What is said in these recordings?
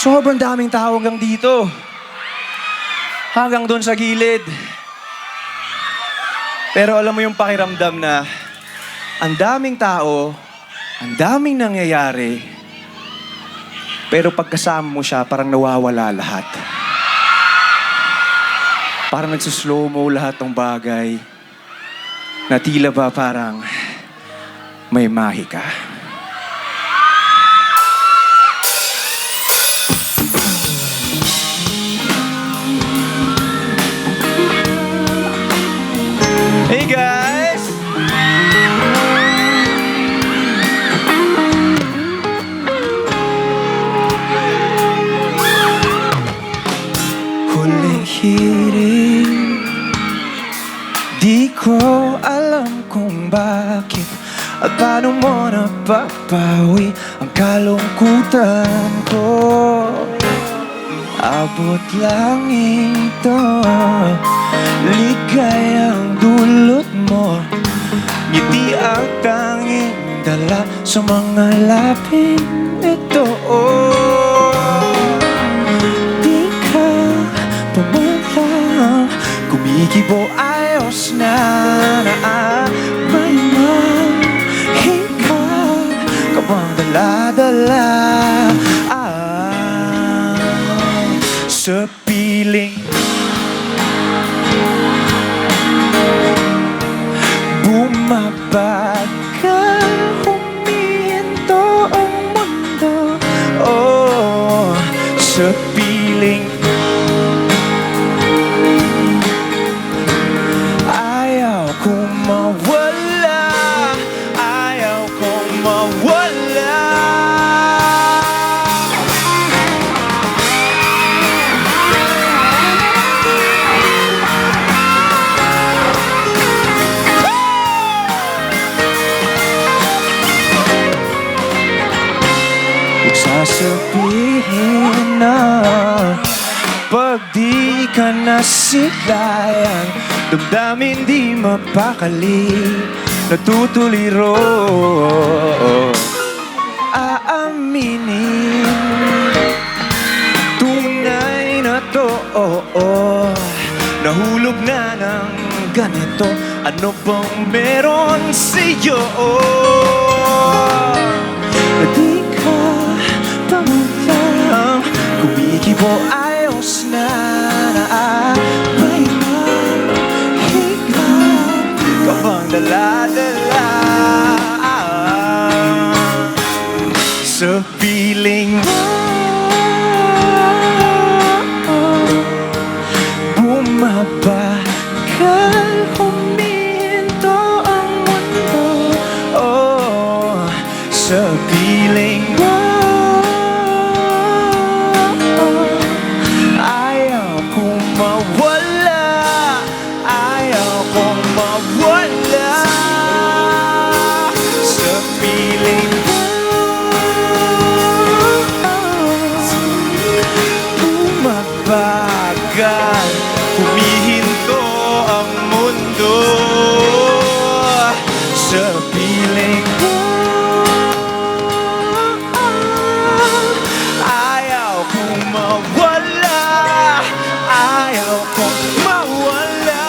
Sobrang daming tao hanggang dito. Hanggang doon sa gilid. Pero alam mo yung pakiramdam na ang daming tao, ang daming nangyayari, pero pagkasama mo siya, parang nawawala lahat. Parang nagsuslow mo lahat ng bagay na tila ba parang may mahi ka. Huling hiling Di ko alam kung bakit At paano mo napapawi Ang kalungkutan ko Abot lang ito Ligayang dulot mo Ngiti ang tanging dala Sa mga lapin ito Di Kumikibo ayos na na May mahika Ka bang dala-dala ah, Sa piling. Bumabagal Huminto ang mundo. Oh, sa piling Huwag sasabihin na Pag di ka nasilayan Damdamin di mapakali Natutuliro Aaminin Tunay na to Nahulog na ng ganito Ano bang meron sa'yo? Na Kumikibo ayos na May mahika Ka bang dala-dala. Sa piling mo Bumabagal Humihinto ang mundo Sa piling mo Ayaw kong mawala Ayaw kong mawala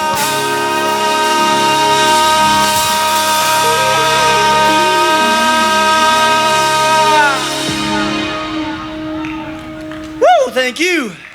Woo! Thank you!